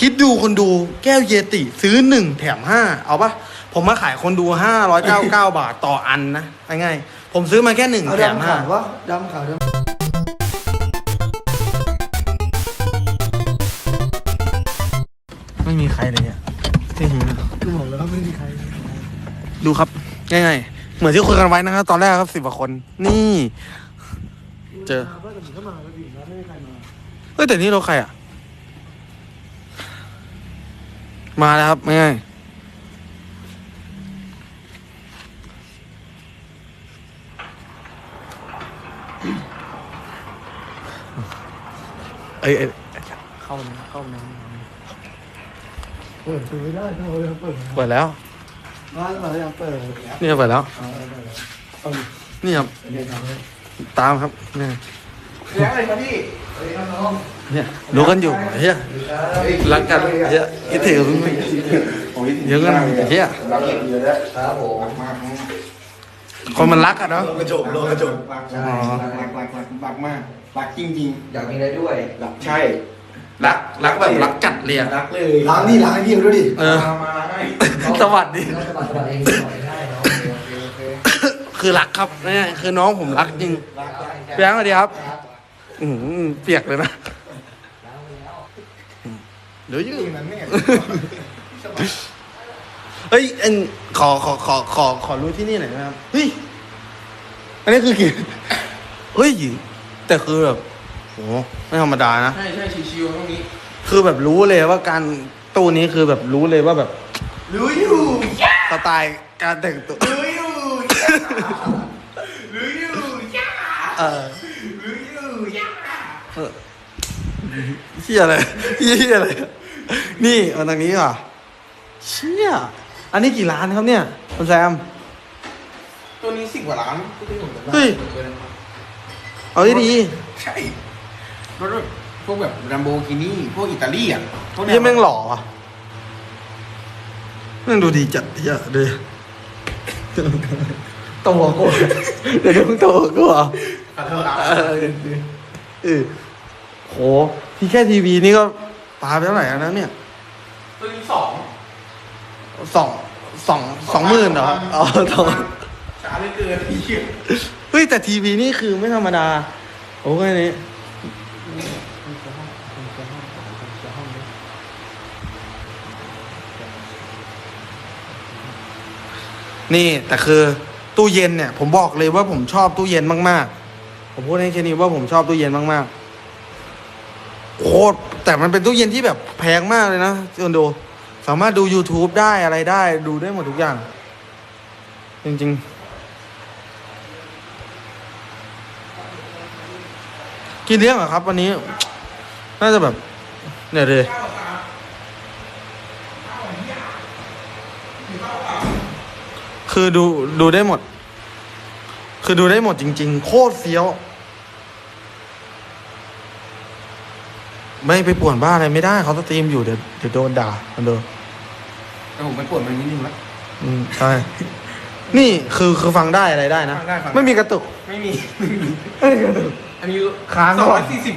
คิดดูคนดูแก้วเยติซื้อหนึ่งแถมห้าเอาปะผมมาขายคนดูห้าร้อยเก้าเก้าบาทต่ออันนะง่ายๆผมซื้อมาแค่หนึ่งเอาแถมดำห้าขาววะดำขาวดำไม่มีใครเลยเนี่ยที่เห็นกูบอกแล้วไม่มีใคร ดูครับง่ายๆเหมือนที่คุยกันไว้นะครับตอนแรกครับสิบกว่าคน นี่ เจอมาว่าแต่ผมก็มาแล้วดินะไม่มีใครมาเฮ้ยแต่นี่เราใครอะ มาแล้วครับง่ายๆเอ้ยเอ้ยเข้านะเข้านะเปิดดูไม่ได้ถ้าเราเปิดเปิดแล้ว ร้านเรายังเปิดนี่เปิดแล้วเอาเอาเอานี่ครับเดี๋ยวทำให้ตามครับเนี่ยแล้วอะไรครับพี่เฮ้ยน้อง เนี่ยรู้กันอยู่เฮียรักกันเฮียคิดถึงเยอะกันเฮียเราเก็บเยอะแล้วครับผมมากคนมันรักอะเนาะกระจกโลกระจกใช่รักรักรักรักรักมากรักจริงอยากมีอะไรด้วยๆรักใช่ รักรักแบบรักจัดเลยอะรักเลยล้างนี่ล้างให้พี่ดูดิเออมามาให้สวัสดีเราสะบัดสะบัดเองหน่อยได้เนาะโอเคโอเคคือรักครับเนี่ยคือน้องผมรักจริงรักรักเปียกสวัสดีครับอืมเปียกเลยนะ เดี๋ยวยืจริมงนั้นเนี่ยเฮ้ยอันขอขอขอขอขอรู้ที่นี่หน่อยนะครับเฮ้ยอันนี้คือกี่เฮ้ยแต่คือแบบโหไม่ธรรมดานะใช่ใช่ชิวๆตรงนี้ คือแบบรู้เลยว่าการตู้นี้คือแบบรู้เลยว่าแบบ รู้อยู่สไตล์การแต่งตัวรู้อยู่รู้อยู่ย่าเออรู้อยู่ย่าเออเชี่ยอะไรเชี่ยอะไร นี่เอาทางนี้ก่อนเชี่ยอันนี้กี่ล้านครับเนี่ยคุณแซม ตัวนี้สิบกว่าล้านเฮ้ย เอาดีใช่รถแบบพวกแบบลัมโบกินี่พวกอิตาลีอะพวกๆเนี้ยี่แม่งหล่ออะแม่งดูดีจัดเยอะเลยตัวกูเดี๋ยวดูตัวกูอะขอโทษครับ เออเออโหพี่แค่ทีวีนี่ก็ ปาไปเท่าไหร่แล้วนะเนี่ยตัวนี้สองสองสองสองหมื่นเหรออ๋อสองช้าเหลือเกินพี่เฮ้ยแต่ทีวีนี่คือไม่ธรรมดา โอ้ยนี่นี่แต่คือตู้เย็นเนี่ย ผมบอกเลยว่าผมชอบตู้เย็นมาก ๆ ผมพูดให้แค่นี้ว่าผมชอบตู้เย็นมาก ๆ โคตรแต่มันเป็นตู้เย็นที่แบบแพงมากเลยนะจนดู สามารถดู YouTube ได้อะไรได้ดูได้หมดทุกอย่าง จริง ๆ กินเลี้ยงเหรอครับ วันนี้ น่าจะแบบ เนี่ยเลยคือดูดูได้หมด คือดูได้หมดจริง ๆ โคตรเฟี้ยว ไม่ไปป่วนบ้านอะไรไม่ได้เขาสตรีมอยู่เดี๋ยวเดี๋ยวโดนด่ามันโดนแต่ผมไปปวดมันนิดนึงแล้ว อืมใช่นี่คือคือฟังได้อะไรได้นะฟังได้ฟังได้ ไม่มีกระตุกไม่มี ไม่มีกระตุก อันนี้ค้างสองก่ร้ออนยสี่สิบ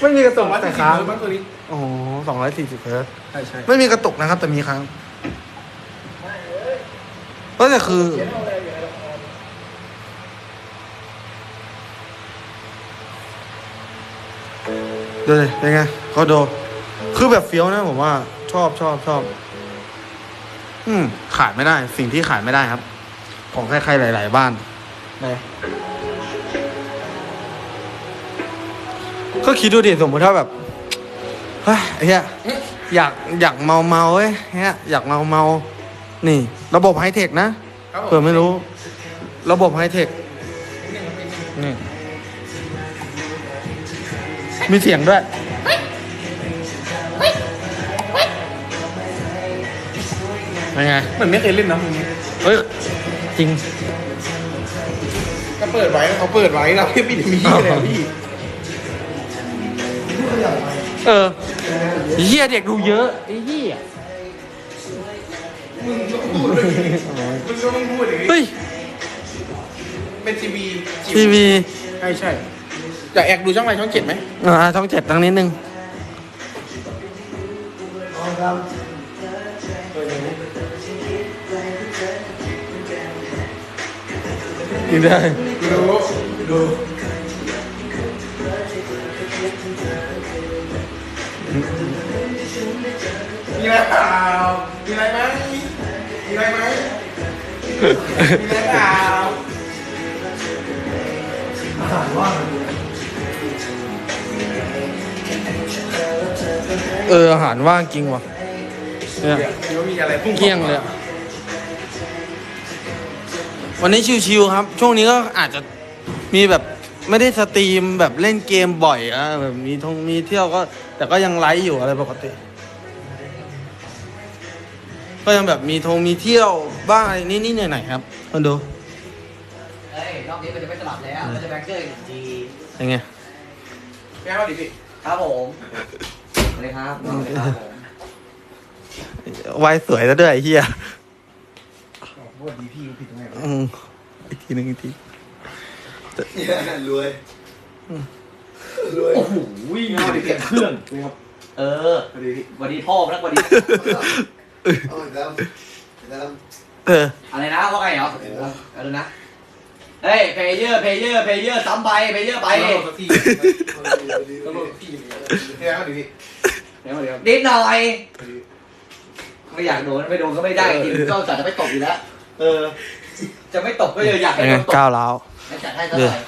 ไม่มีกระสตุอกงร้อยแต่สี่สิบค้างเลยบ้างตัวนี้โอ้โหสองร้อยสี่สิบเฮิร์ตซ์ใช่ใช่ไม่มีกระตุกนะครับ แต่มีค้างเออแต่คือดูเลย เป็นไงเขาดูคือแบบเฟี้ยวนะผมว่า ชอบชอบชอบ อืม ขาดไม่ได้ สิ่งที่ขาดไม่ได้ครับ ของใครๆหลาย ๆ บ้านนะก็คิดดูดิสมมติถ้าแบบเฮ้ยไอ้เฮียอยากอยากเมาเมาๆเว้ยเฮียอยากเมาเมาๆนี่ ระบบไฮเทคนะครับผมเผื่อไม่รู้ ระบบไฮเทคนี่ มีเสียงด้วย เป็นไง เหมือนไม่เคยเล่นนะมึงเฮ้ย จริง ก็เปิดไว้เขาเปิดไว้เราไม่ปิดมีอะไรอะพี่เออไอ้เฮียเด็กดูเยอะไอ้เฮียมึงก็พูดเลยมึงก็ต้องพูดอย่างนี้เฮ้ย เป็นทีวีทีวีใช่ใช่ อยากแอกดูช่องอะไรช่องเจ็ดไหมอ่าช่องเจ็ดตั้งนิดนึงองครับกินได้ดูดูมีอะไรเปล่ามีอะไรไหมมีอะไรไหมมีอะไรเปล่าอา เอออาหารว่างจริงว่ะเนี่ยคิดว่ามีอะไรพุ่งเกลี้ยงเลยอะวันนี้ชิวๆครับ ช่วงนี้ก็อาจจะมีแบบไม่ได้สตรีมแบบเล่นเกมบ่อยอะแบบมีทงมีเที่ยวก็ แต่ก็ยังไลฟ์อยู่อะไรปกติ ก็ยังแบบมีทงมีเที่ยวบ้างอะไรนิดๆหน่อยๆครับมาดูเฮ้ยรอบนี้มันจะไม่สลับแล้วมันจะแบงเกอร์อีกทียังไง แก้วดิพี่ครับผม สวัสดีครับสวัสดีครับผมวายสวยแล้วด้วยไอ้เฮียพูดดีพี่ผิดตรงไหนอืมอีกทีหนึงอีกทีรวยโอ้โหแก้วดิเปลี่ยนเครื่องครับเออสวัสดีพี่สวัสดีพ่อรักสวัสดีเอาอีกแล้วอีกแล้วเอออะไรนะว่าไงเหรอเอาดูนะ เฮ้ยเพย์เยอร์เพย์เยอร์เพย์เยอร์ซ้ำไปเพย์เยอร์ไปไปสักทีตำรวจพี่แก้วดิพี่เดี๋ยวเดี๋ยวนิดหน่อย ไม่อยากโดนไม่โดนก็ไม่ได้จริงก็จัดจะไม่ตบอยู่แล้วเออ จะไม่ตบก็เลยอยากให้ยังไงโดนตบก้าวร้าวไม่จัดให้เท่าไหร่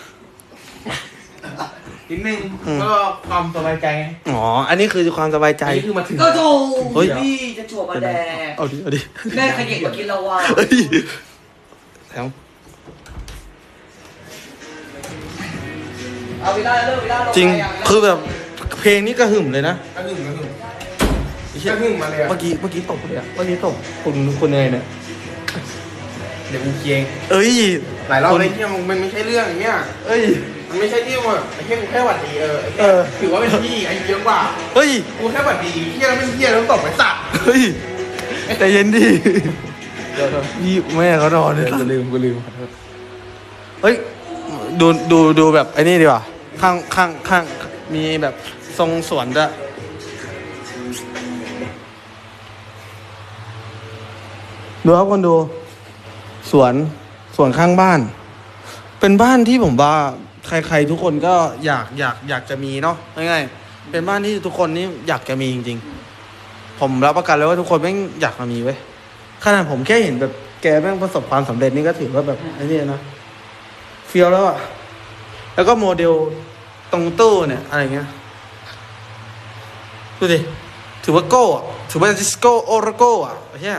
นิดนึงอืมก็ความสบายใจไงอ๋อ อันนี้คือความสบายใจนี่คือมาถึงก็ถูกเฮ้ยพี่จะจั่วมาแดกเอาดิเอาดิแม่ขยิบมากินเราว่าเฮ้ยแถม เอาวิลล่าเลิกวิลล่าลงจริงไปะคือแบบเพลงนี้กระหึ่มเลยนะกระหึ่มกระหึ่มกระหึ่มมาเลยอะเมื่อกี้เมื่อกี้ตกเลยอะเมื่อกี้ตกคุณคุณเนยเนี่ยเดี๋ยวกูเคลียร์เอ้ยหลายรอบเลยที่มันไม่ใช่เรื่องอย่างเงี้ยเอ้ยมันไม่ใช่ที่ว่าไอ้แค่กูแค่หวัดดีเออไอ้เอแค่อถือว่าเป็นพี่อายุเยอะกว่าเฮ้ยกูแค่หวัดดีเฮียแล้วเป็นเฮียแล้วตกไปสัตว์เฮ้ยใจเย็นดิยี่แม่เขานอนเนี่ยกูลืมกูลืมเฮ้ยดูดูดูแบบไอ้นี่ดีกว่า ข้างข้างข้างมีแบบทรงสวนด้วยดูครับคนดูสวนสวนข้างบ้าน เป็นบ้านที่ผมว่า ใคร ๆ ทุกคนก็อยากอยากอยากจะมีเนาะง่ายๆเป็นบ้านที่ทุกคนนี่อยากจะมีจริง ๆ ผมรับประกันเลยว่าทุกคนแม่งอยากมามีเว้ยขนาดผมแค่เห็นแบบแกแม่งประสบความสำเร็จนี่ก็ถือว่าแบบไอ้นี่นะเฟี้ยวแล้วอะแล้วก็โมเดล ตรงตู้เนี่ยอะไรเงี้ยดูดิถือว่าโก้อะถือว่าดิสโก้โอราโก้อะไอ้เหี้ย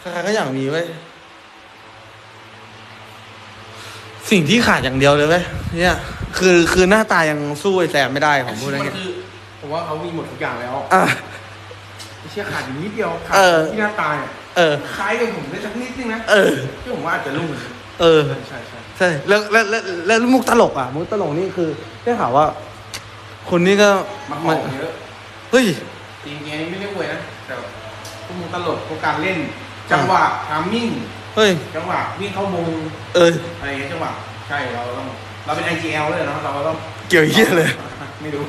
ใครๆก็อยากมีเว้ยสิ่งที่ขาดอย่างเดียวเลยเว้ยเนี่ย คือคือหน้าตายังสู้ไอ้แซมไม่ได้ผมพูดมัได้นไงคือผมว่าเขามีหมดทุกอย่างแล้วอะไม่เชื่อขาดอยู่นิดเดียวขาดเออที่หน้าตาเนี่ยเออคล้ายกับผมได้สักนิดนึงนะเออที่ผมว่าอาจจะลุ่ง เออ ใช่ใช่ใช่แล้วแล้วแล้วแล้วมุกตลกอะ มุกตลกนี่คือได้ข่าวว่า คนนี้ก็มาขมัอนเยอะเฮ้ยจริงๆอันนี้ไม่ได้อวยนะแต่พวกมึงตลกพวกการเล่น จังหวะทามมิ่งเฮ้ย จังหวะวิ่งเข้าวงเออ อะไรอย่างเงี้ยจังหวะใช่เราต้องเราเป็น IGL เลยเนาะเราก็ต้อง เกี่ยวเหี้ยเลย ไม่รู้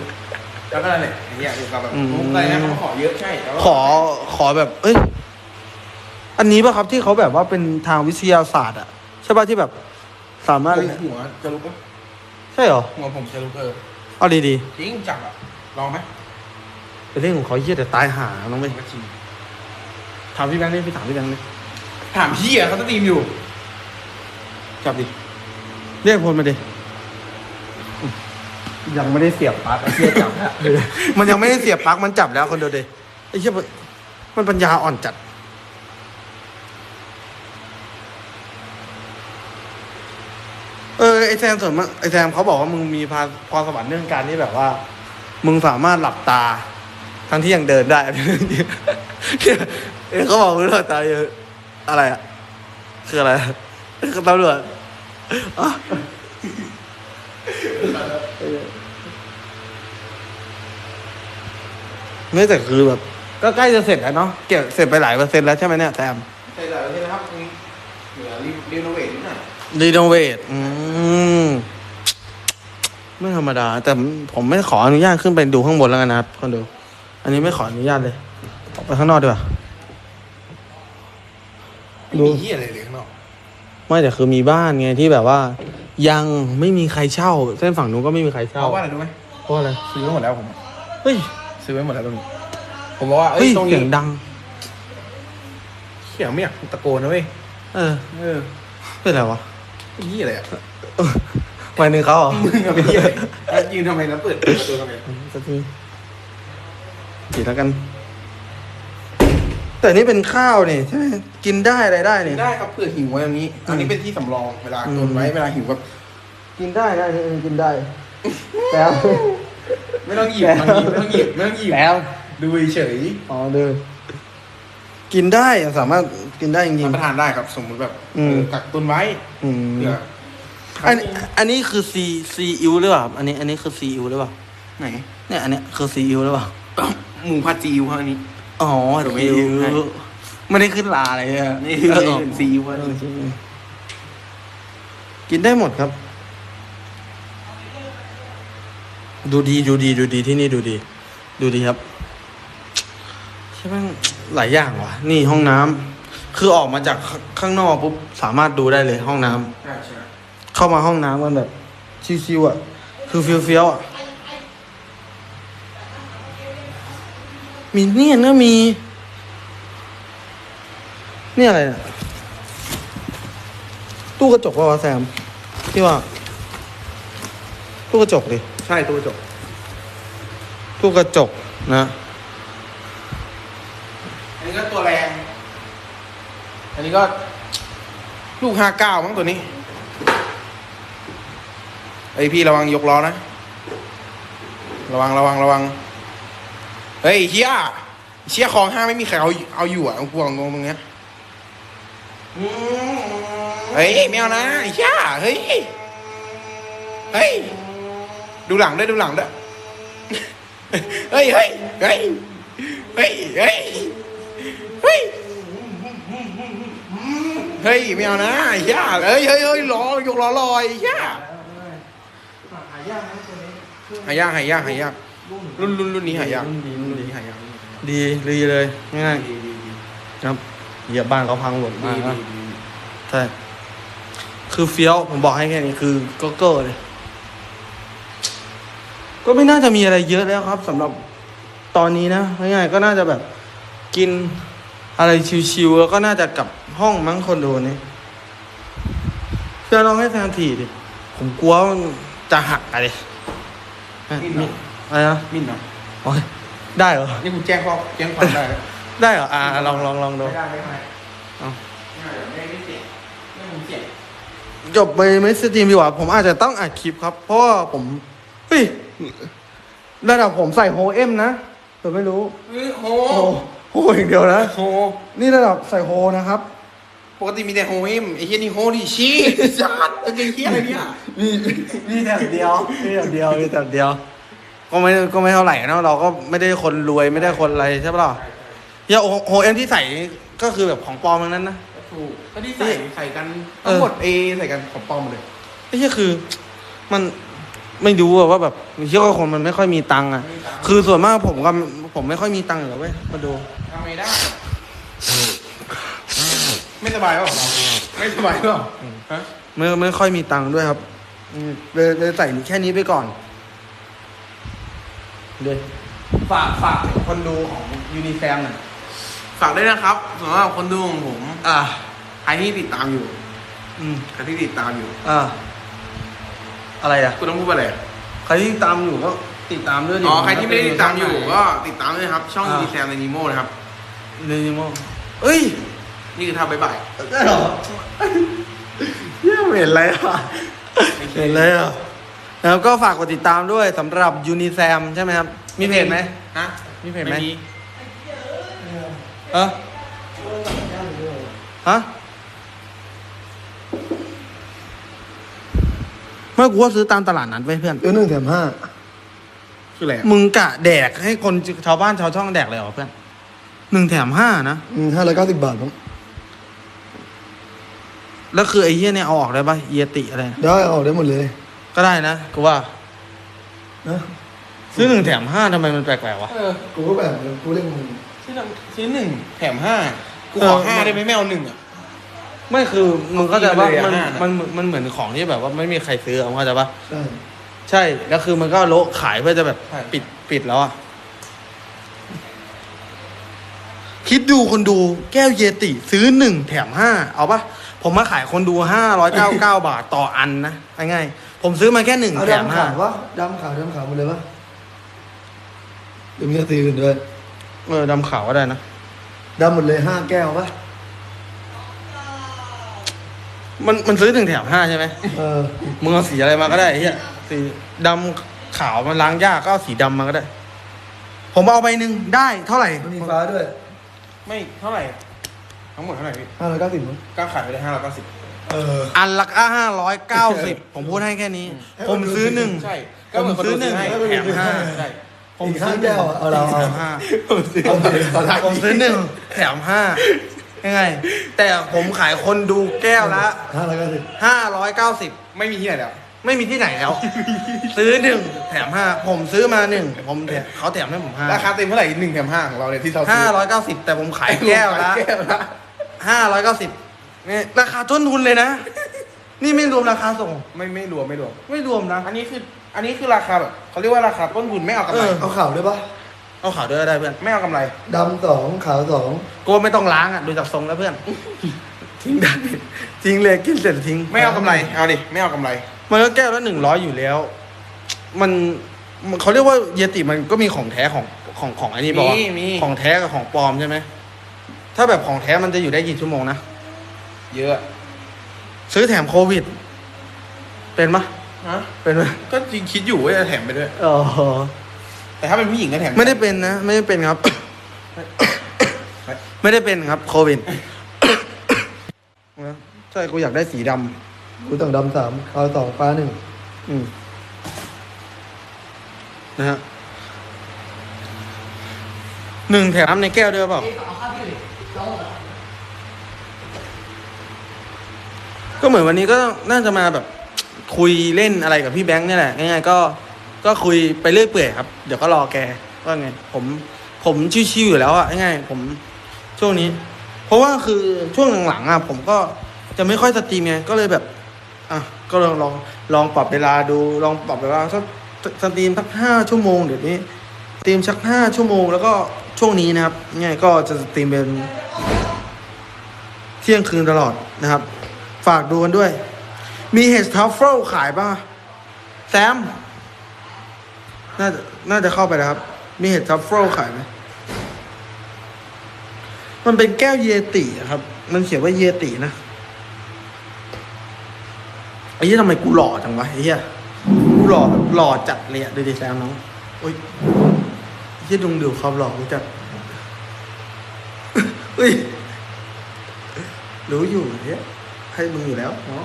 แล้วก็นั่นแหละไอ้เหี้ยคือกับแบบอืม มุกอะไรนะเขาขอเยอะใช่แล้วก็ขอขอแบบ เอ้ย อันนี้ป่ะครับที่เขาแบบว่าเป็นทางวิทยาศาสตร์อะ ใช่ป่ะที่แบบ สามารถ ผมหัวจะลุกปะใช่เหรอ หัวผมจะลุกเออเอาดีจริงจังอะลองไหมๆเป็นเรื่องของเขาเหี้ยแต่ตายหาน้องเว้ยผมก็ชิมถามพี่แบงค์นี่พี่ถามพี่แบงค์นี่ถามพี่อะเขาสตรีมอยู่จับดิเรียกพลมาดิอืมยังไม่ได้เสียบปลั๊กไอ้เหี้ยจับแล้วมันยังไม่ได้เสียบปลั๊กมันจับแล้วคนเดียวเดยไอ้เหี้ยมันมันปัญญาอ่อนจัด ออไอแซมส่วนมากไอแซมเขาบอกว่ามึงมีพาพรสวรรค์เรื่องการที่แบบว่า มึงสามารถหลับตา ทั้งที่ยังเดินได้เนี่ยเออเขาบอกมึงหลับตาเยอะอะไรอะคืออะไรคือตำรวจอะไม่แต่คือแบบ ก็ใกล้จะเสร็จแล้วเนาะเก็บเสร็จไปหลายเปอร์เซ็นต์แล้วใช่ไหมเนี่ยแซมใช่แล้วใช่ไหมครับมีเหลือรีโนเวทนิดหน่อยรีโนเวทอืม ไม่ธรรมดา แต่ผมไม่ขออนุญาตขึ้นไปดูข้างบนแล้วกันนะครับคนดู อันนี้ไม่ขออนุญาตเลยเออกไปข้างนอกดีกว่า ไม่ดูมีเหี้ยอะไรเลยข้างนอกไม่แต่คือมีบ้านไงที่แบบว่า ยังไม่มีใครเช่า เส้นฝั่งนู้นก็ไม่มีใครเพเช่าราะว่าอะไรรู้ไหมเพราะอะไรซื้อไว้หมดแล้วผมเฮ้ยซื้อไว้หมดแล้วตรงนี้ผมบอกว่าเอ้เฮ้ยยตรงเสีนี้ยงดังเขียงไม่อยากตะโกนนะเว้ยเออ เออเป็นไรวะ ไอ้เหี้ยอะไรอะหมายถึงเขาเหรอมึงอะเป็นเหี้ยอะไรอะยืนทำไมแล้วเปิดประตูทำไมสักทีกินแล้วกัน แต่นี่เป็นข้าวนี่ใช่ไหมกินได้อะไรได้นี่ ได้ครับเผื่อหิวไว้ตรงนี้ อันนี้เป็นที่สำรองเวลาตุนไว้เวลาหิวแบบกินได้ได้นี่กินได้แต่ไม่ต้องหยิบมันไม่ต้องหยิบไม่ต้องหยิบแล้ว ดูเฉยอ๋อเด้อ กินได้สามารถกินได้จๆริรังบประทานได้ครับ สมมุติแบบอืม เออกักตุนไว้ๆอืมเผื่ออันอันนี้คือซีซีอิ๊วหรือเปล่าอันนี้อันนี้คือซีอิ๊วหรือเปล่าไหน เนี่ยอันเนี้ยคือซีอิ๊วหรือเปล่าหมูผัดซีอิ๊วครับอันนี้ อ๋อหรือไม่ซีอิ๊ใช่วไม่ได้ขึ้นลาอะไรเนี่ยนี่คือเออซีอิ๊วครับเออใช่กินได้หมดครับ ดูดีดูดีดูดีที่นี่ดูดี ดูดีครับใช่ไหมงหลายอย่างว่ะ นี่ห้องน้ำคือออกมาจากข้างข้างนอกปุ๊บสามารถดูได้เลยห้องน้ำใช่ใช่เข้ามาห้องน้ำกันแบบชิวๆอะ คือเฟี้ยวๆอะ มีเนี่ยนะมี เนี่ยอะไรเนี่ยตู้กระจกว่าวะแซมที่ว่า ตู้กระจกดิใช่ตัวจบตู้กระจกนะ อันนี้ก็ตัวแรง อั นนี้ก็ลูกห้าเก้ามั้งตัวนี้ไอพี่ระวังยกล้อนะ ระวังระวังระวัง เฮ้ยเฮียเชียคลองห้าไม่มีใครเอาเอาอยู่อะกูบอกตรงตรงเนี้ยเฮ้ยไม่เอานะเฮียเฮ้ย เฮ้ย ดูหลังด้วยดูหลังด้วย เฮ้ยเฮ้ยเฮ้ยเฮ้ยเฮ้ยเฮ้ย เฮ้ยไม่เอานะไอ้เฮียเฮ้ยเฮ้ยเฮ้ยล้อยกล้อลอยไอ้เฮียหายากหายากหายากรุ่นรุ่นรุ่นนี้หายากรุ่นดีรุ่รุ่นนดีนี้หายากดีดีเลยง่ายดีดีดีๆครับเหยียบบ้านเขาพังหมดดีมากดีนะดีใช่คือเฟี้ยวผมบอกให้แค่นี้คือก็เกอร์เลยก็ไม่น่าจะมีอะไรเยอะแล้วครับสำหรับตอนนี้นะง่ายๆก็น่าจะแบบกิน อะไรชิวๆแล้วก็น่าจะกลับห้องมั้งคอนโดนี้เพื่อนลองให้แซมทีดิ ผมกลัวมันจะหักอะไรมีอะไรนะมินเนาะโอ้ยได้เหรอ นี่กูแจ้งข้อแจ้งความได้แล้วได้เหรอ อ่า ลองลองลองดู ไม่ได้ไม่ได้เอา ไม่ไม่เสียไม่ผมเสียจบไปไม่สตรีมดีกว่า ผมอาจจะต้องอัดคลิปครับ เพราะว่าผมเฮ้ยระดับผมใส่โฮเอ็มนะแต่ไม่รู้ เฮ้ยโหโฮ โฮอย่างเดียวนะโหนี่ระดับใส่โฮนะครับ ปกติมีแต่โฮเอ็มไอ้เฮียนี่โฮดิชีจัดไอ้เฮียอะไรเนี่ยมีมีแต่เดียวมีแต่เดียวมีแต่เดียว ก็ไม่ก็ไม่เท่าไหร่นะเราก็ไม่ได้คนรวยไม่ได้คนอะไรใช่ปะล่ะเฮียโฮเอ็มที่ใส่ก็คือแบบของปลอมทั้งนั้นนะ ถูกก็ที่ใส่ใส่กันทั้งหมดเอใส่กันของปลอมหมดเลย ไอ้เหี้ยคือ มัน ไม่รู้อะว่าแบบเชื่อว่าคนมันไม่ค่อยมีตังค์อะคือส่วนมากผมก็ผมไม่ค่อยมีตังค์อยู่แล้วเว้ยมาดูทำไงได้ ไม่สบายเปล่าไม่สบายเปล่าฮะไม่ไม่ค่อยมีตังค์ด้วยครับอืมเลยเลยใส่แค่นี้ไปก่อนเดี๋ยวฝากฝากคนดูของยูนิแฟมหน่อยฝากด้วยนะครับสำหรับคนดูของผมอ่าใครที่ติดตามอยู่อืมใครที่ติดตามอยู่ อ่า อะไรอะกูต้องพูดว่าอะไรใครที่ติดตามอยู่ก็ติดตามด้วยดิอ๋อใครที่ไม่ได้ติดตามอยู่ก็ติดตามด้วยนะครับ ช่องอ่าดีแซมในนิโมนะครับในนิโมเอ้ย นี่คือท่าบ๊ายบายได้เหรอเยี่ยมเห็นอะไรอะเห็นอะไรอะแล้วก็ฝากกดติดตามด้วยสำหรับยูนิแซมใช่ไหมครับ มีเพจไหมฮะมีเพจไหมมีเออฮะ ไม่กูว่าซื้อตามตลาดนัดไว้เพื่อนเดี๋ยวหนึ่งแถมห้าคืออะไรอะมึงกะแดกให้คนชาวบ้านชาวช่องแดกเลยเหรอเพื่อนหนึ่งแถมห้านะ ห้าร้อยเก้าสิบบาทมั้งแล้วคือไอ้เหี้ยเนี่ยเอาออกได้ปะเยติอะไรได้เอาได้หมดเลยก็ได้นะกูว่า นะซื้อหนึ่งแถมห้าทำไมมันแปลกๆวะ เออกูก็แบบกูเล่นซื้อหนึ่งซื้อหนึ่งแถมห้ากูขอห้าได้ไหมไม่เอาหนึ่งอะ ไม่คือมึงเข้าใจว่ากินไปมันเลยอะมันมันเหมือนของที่แบบว่าไม่มีใครซื้อมึงเข้าใจปะใช่ใช่แล้วคือมันก็โละขายเพื่อจะแบบใช่ปิดปิดแล้วอะคิดดูคนดูแก้วเยติซื้อหนึ่งแถมห้าเอาปะผมมาขายคนดูห้าร้อยเก้าเก้าบาทต่ออันนะง่ายๆผมซื้อมาแค่หนึ่งเอาแถมดำห้าขาววะดำขาวดำขาวหมดเลยวะเดี๋ยวมีสีอื่นด้วยเออดำขาวก็ได้นะดำหมดเลยห้าแก้วปะ มันมันซื้อหนึ่งแถมห้าใช่ไหมเออมึงเอาสีอะไรมาก็ได้ไอ้เฮียสีดำขาวมันล้างยากก็เอาสีดำมาก็ได้ ผมเอาไปหนึ่งได้เท่าไหร่ มันมีฟ้าด้วยไม่เท่าไหร่ ทั้งหมดเท่าไหร่พี่ห้าร้อยเก้าสิบมั้งก้าขายไปได้ห้าร้อยเก้าสิบเออ อันละห้าร้อยเก้าสิบผมพูดให้แค่นี้ ผมซื้อหนึ่ง ใช่ ก็เหมือนคนดูซื้อให้แถมห้าใช่ผมอีกซื้ห้าอหแก้นึ่งวอะเอาเราแถเอามห้าผมซื้อผมซื้อหนึ่งแถมห้า ยังไง แต่ผมขายคนดูแก้วละห้าร้อยเก้าสิบห้าร้อยเก้าสิบไม่มีที่ไหนแล้วไม่มีที่ไหนแล้ว ซื้อหนึ่งแถมห้าผมซื้อมาหนึ่งผมแถมเขาแถมให้ผมห้าราคาเต็มเท่าไหร่หนึ่งแถมห้าของเราเนี่ยที่เราซื้ห้าร้อยเก้าสิบแต่ผมขายแก้วละแก้วละห้าร้อยเก้าสิบนี่ราคาต้นทุนเลยนะ นี่ไม่รวมราคาส่ง ไม่ไม่รวมไม่รวม ไม่รวมนะ อันนี้คือ อันนี้คือราคาแบบเขาเรียกว่าราคาต้นทุนไม่เอากำไรเออเอาขาวด้วยปะ เอาขาวด้วยก็ได้เพื่อน ไม่เอากำไร ดำสองขาวสองกลัวไม่ต้องล้างอะดูจากทรงแล้วเพื่อน ทิ้งได้ทิ้งเลยกินเสร็จทิ้งไม่เอากำไร เอาดิ ไม่เอากำไร มันก็แก้วละหนึ่งร้อยอยู่แล้ว มันมันเขาเรียกว่าเยติมันก็มีของแท้ของของของไอ้นี่บอกมีมี ของแท้กับของปลอมใช่ไหม ถ้าแบบของแท้มันจะอยู่ได้กี่ชั่วโมงนะ เยอะ ซื้อแถมโควิด เป็นปะฮะ เป็นปะก็จริงคิดอยู่ว่าจะแถมไปด้วย อ๋อ แต่ถ้าเป็นผู้หญิงก็แถมไม่ได้เป็นนะ ไม่ได้เป็นครับ ไม่ได้เป็นครับ โควิดใช่กูอยากได้สีดำกูต้องดำสามขาวสองฟ้าหนึ่งอืมนะฮะหนึ่งแถมน้ำในแก้วด้วยเปล่าก็เหมือนวันนี้ก็น่าจะมาแบบ คุยเล่นอะไรกับพี่แบงค์เนี่ยแหละง่ายๆก็ ก็คุยไปเรื่อยเปื่อยครับ เดี๋ยวก็รอแกว่าไง ผมผมชิวๆอยู่แล้วอะง่ายๆผมช่วงนี้ เพราะว่าคือช่วงหลังๆอะผมก็จะไม่ค่อยสตรีมไงก็เลยแบบอะก็ลองลองลองปรับเวลาดูลองปรับเวลาสักสตรีมสักห้าชั่วโมงเดี๋ยวนี้สตรีมสักห้าชั่วโมง แล้วก็ช่วงนี้นะครับเนี่ยก็จะสตรีมเป็นเที่ยงคืนตลอดนะครับ ฝากดูกันด้วย มีเห็ดทัฟเฟิลขายป่ะแซม น่าจะน่าจะเข้าไปแล้วครับ มีเห็ดทัฟเฟิลขายไหมมันเป็นแก้วเยติครับ มันเขียนว่าเยตินะไอ้เหี้ยทำไมกูหล่อจังวะไอ้เหี้ยกูหล่อแบบหล่อจัดเลยอะดูดิแซมน้องโอ้ยไอ้เหี้ยดุงดูความหล่อกูจัดเฮ้ยรู้อยู่เฮ้ยให้มึงอยู่แล้วอ๋อ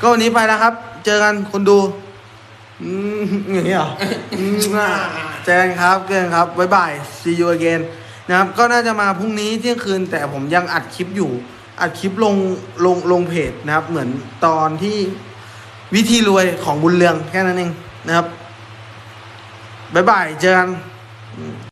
ก็วันนี้ไปแล้วครับ เจอกันคนดู อืมอย่างนี้เหรออืมอะเจอกันครับเจอกันครับบ๊ายบาย see you again นะครับ ก็น่าจะมาพรุ่งนี้เที่ยงคืน แต่ผมยังอัดคลิปอยู่ อัดคลิปลงลงลงเพจนะครับ เหมือนตอนที่วิธีรวยของบุญเรืองแค่นั้นเองนะครับบ๊ายบายเจอกันอืม